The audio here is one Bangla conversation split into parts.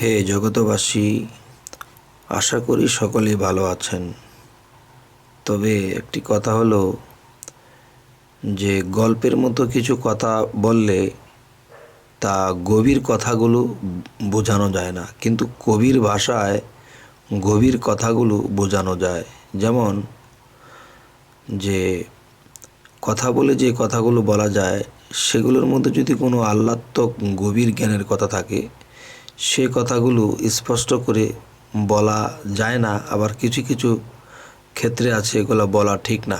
হে জগতবাসী আশা করি সকলেই ভালো আছেন। তবে একটি কথা হলো যে, গল্পের মতো কিছু কথা বললে তা গভীর কথাগুলো বোঝানো যায় না। কিন্তু কবির ভাষায় গভীর কথাগুলো বোঝানো যায়। যেমন যে, কথা বলে যে কথাগুলো বলা যায়, সেগুলোর মধ্যে যদি কোনো আহ্লাদক গভীর জ্ঞানের কথা থাকে সে কথাগুলো স্পষ্ট করে বলা যায় না, আবার কিছু কিছু ক্ষেত্রে আছে এগুলো বলা ঠিক না।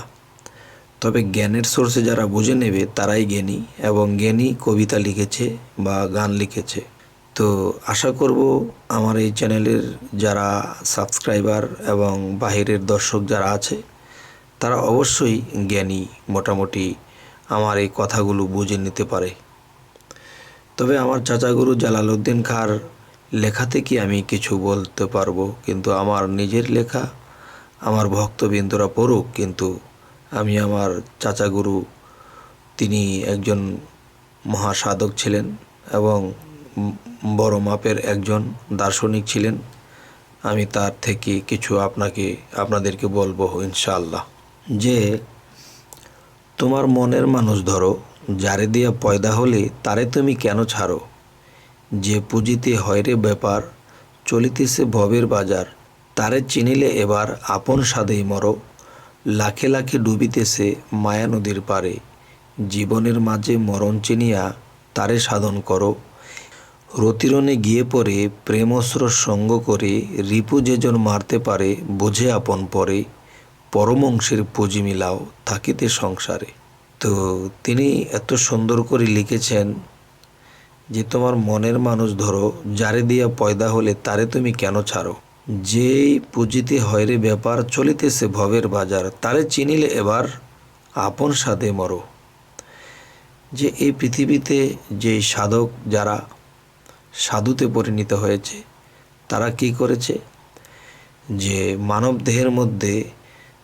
তবে জ্ঞানের সোর্সে যারা বুঝে নেবে, তারাই জ্ঞানী এবং জ্ঞানী কবিতা লিখেছে বা গান লিখেছে। তো আশা করব আমার এই চ্যানেলের যারা সাবস্ক্রাইবার এবং বাহিরের দর্শক যারা আছে, তারা অবশ্যই জ্ঞানী মোটামুটি আমার এই কথাগুলো বুঝে নিতে পারে। তবে আমার চাচাগুরু জালালউদ্দিন খাঁর লেখা থেকে আমি কিছু বলতে পারব? কিন্তু আমার নিজের লেখা, আমার ভক্তবৃন্দরা পড়ুক, কিন্তু আমি আমার চাচাগুরু, তিনি একজন মহাসাধক ছিলেন এবং বড় মাপের একজন দার্শনিক ছিলেন। আমি তার থেকে কিছু আপনাকে, আপনাদেরকে বলব ইনশাআল্লাহ। যে, তোমার মনের মানুষ ধরো যারে দিয়া পয়দা হলে তারে তুমি কেন ছাড়ো? যে পুঁজিতে হয়রে ব্যাপার, চলিতেছে ভবের বাজার, তারে চিনিলে এবার আপন সাদেই মরো। লাখে লাখে ডুবিতেছে মায়া নদীর পারে, জীবনের মাঝে মরণ চিনিয়া তারে সাধন করো। রতিরণে গিয়ে পড়ে প্রেমস্র সঙ্গ করে, রিপু যেজন মারতে পারে, বোঝে আপন পরে। পরমংশের পুঁজি মিলাও থাকিতে সংসারে। তো তিনি এত সুন্দর করে লিখেছেন যে তোমার মনের মানুষ ধরো, যারে দিয়া পয়দা হলে তারে তুমি কেন ছাড়ো? যেই পুঁজিতে হয়রে ব্যাপার, চলিতেছে ভবের বাজার, তারে চিনিলে এবার আপন সাধে মরো। যে এই পৃথিবীতে যে সাধক যারা সাধুতে পরিণত হয়েছে, তারা কি করেছে? যে মানব দেহের মধ্যে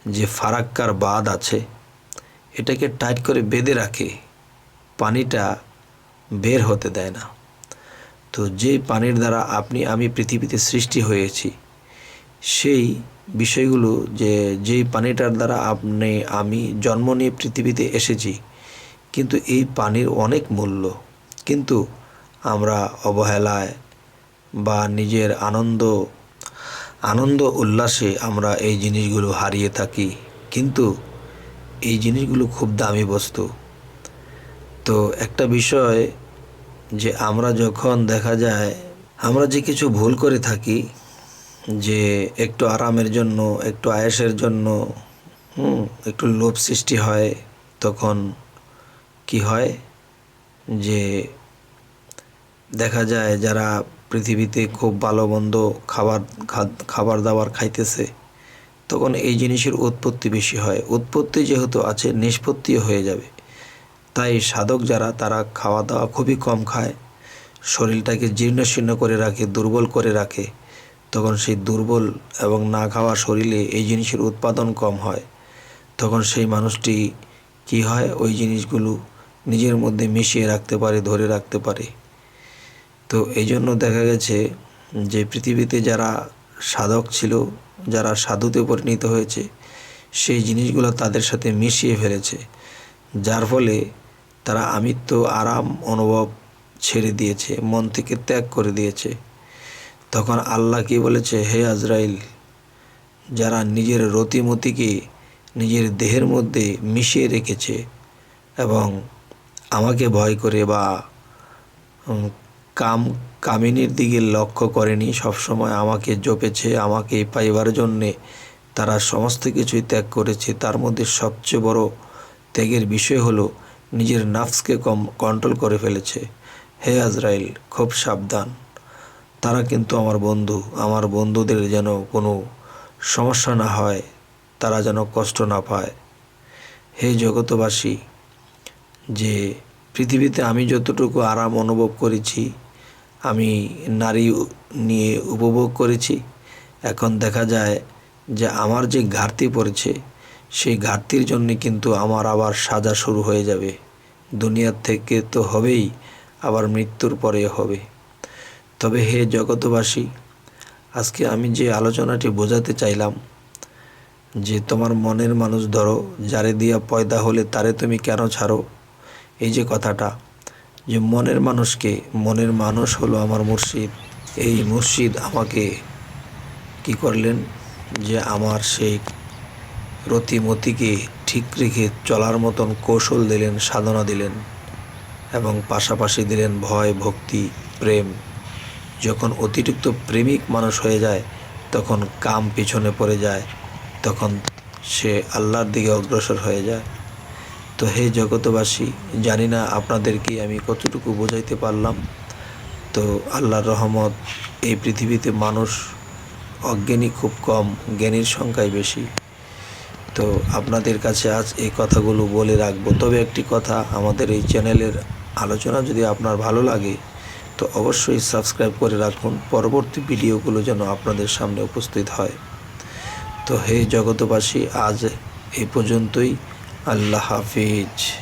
যে ফারাক্কার বাদ আছে এটাকে টাইট করে বেঁধে রাখে, পানিটা বের হতে দেয় না। তো যেই পানির দ্বারা আপনি, আমি পৃথিবীতে সৃষ্টি হয়েছি, সেই বিষয়গুলো যে, যেই পানিটার দ্বারা আপনি, আমি জন্ম নিয়ে পৃথিবীতে এসেছি, কিন্তু এই পানির অনেক মূল্য। কিন্তু আমরা অবহেলায় বা নিজের আনন্দ আনন্দ উল্লাসে আমরা এই জিনিসগুলো হারিয়ে থাকি। কিন্তু এই জিনিসগুলো খুব দামি বস্তু। তো একটা বিষয় যে আমরা যখন দেখা যায়, আমরা যে কিছু ভুল করে থাকি, যে একটু আরামের জন্য, একটু আয়েসের জন্য একটু লোভ সৃষ্টি হয়, তখন কি হয়? যে দেখা যায় যারা পৃথিবীতে খুব ভালো মন্দ খাবার খাবার দাবার খাইতেছে তখন এই জিনিসের উৎপত্তি বেশি হয়। উৎপত্তি যেহেতু আছে, নিষ্পত্তিও হয়ে যাবে। তাই সাধক যারা, তারা খাওয়া দাওয়া খুবই কম খায়। শরীরটাকে জীর্ণ শীর্ণ করে রাখে, দুর্বল করে রাখে। তখন সেই দুর্বল এবং না খাওয়া শরীরে এই জিনিসের উৎপাদন কম হয়। তখন সেই মানুষটি কি হয়? ওই জিনিসগুলো নিজের মধ্যে মিশিয়ে রাখতে পারে, ধরে রাখতে পারে। তো এই জন্য দেখা গেছে যে পৃথিবীতে যারা সাধক ছিল যারা সাধুতে পরিণত হয়েছে, সেই জিনিসগুলো তাদের সাথে মিশিয়ে ফেলেছে, যার ফলে তারা আমিত্ব, আরাম অনুভব ছেড়ে দিয়েছে, মন থেকে ত্যাগ করে দিয়েছে। তখন আল্লাহ কি বলেছে, হে আজরাইল, যারা নিজের রতিমতিকে নিজের দেহের মধ্যে মিশিয়ে রেখেছে এবং আমাকে ভয় করে বা কাম, কামিনীর দিকে লক্ষ্য করেনি। সবসময় আমাকে জপেছে, আমাকে পাইবার জন্যে। তারা সমস্ত কিছুই ত্যাগ করেছে। তার মধ্যে সবচেয়ে বড় ত্যাগের বিষয় হলো, নিজের নাফসকে কম কন্ট্রোল করে ফেলেছে। হে আজরাইল, খুব সাবধান। তারা কিন্তু আমার বন্ধু। আমার বন্ধুদের যেন কোনো সমস্যা না হয়, তারা যেন কষ্ট না পায়। হে জগতবাসী যে পৃথিবীতে আমি যতটুকু আরাম অনুভব করেছি আমি নারী নিয়ে উপভোগ করেছি। এখন দেখা যায় যে আমার যে ঘাটতি পড়েছে, সেই ঘাটতির জন্যে কিন্তু আমার আবার সাজা শুরু হয়ে যাবে। দুনিয়ার থেকে তো হবেই, আবার মৃত্যুর পরে হবে। তবে হে জগতবাসী আজকে আমি যে আলোচনাটি বোঝাতে চাইলাম, যে তোমার মনের মানুষ ধরো, যারে দিয়া পয়দা হলে তারে তুমি কেন ছাড়ো? এই যে কথাটা যে মনের মানুষকে, মনের মানুষ হলো আমার মুর্শিদ। এই মুর্শিদ আমাকে কি করলেন? যে আমার সেই রতিমতিকে ঠিক রেখে চলার মতন কৌশল দিলেন, সাধনা দিলেন এবং পাশাপাশি দিলেন ভয়, ভক্তি, প্রেম। যখন অতিরিক্ত প্রেমিক মানুষ হয়ে যায়, তখন কাম পিছনে পড়ে যায়, তখন সে আল্লাহর দিকে অগ্রসর হয়ে যায়। তো হে জগতবাসী জানি না আপনাদেরকে আমি কতটুকু বোঝাইতে পারলাম। তো আল্লাহর রহমত, এই পৃথিবীতে মানুষ অজ্ঞানী খুব কম, জ্ঞানীর সংখ্যাই বেশি। তো আপনাদের কাছে আজ এই কথাগুলো বলে রাখব। তবে একটি কথা, আমাদের এই চ্যানেলের আলোচনা যদি আপনার ভালো লাগে, তো অবশ্যই সাবস্ক্রাইব করে রাখুন। পরবর্তী ভিডিওগুলো যেন আপনাদের সামনে উপস্থিত হয়। তো হে জগতবাসী আজ এই পর্যন্তই। আল্লাহ হাফিজ।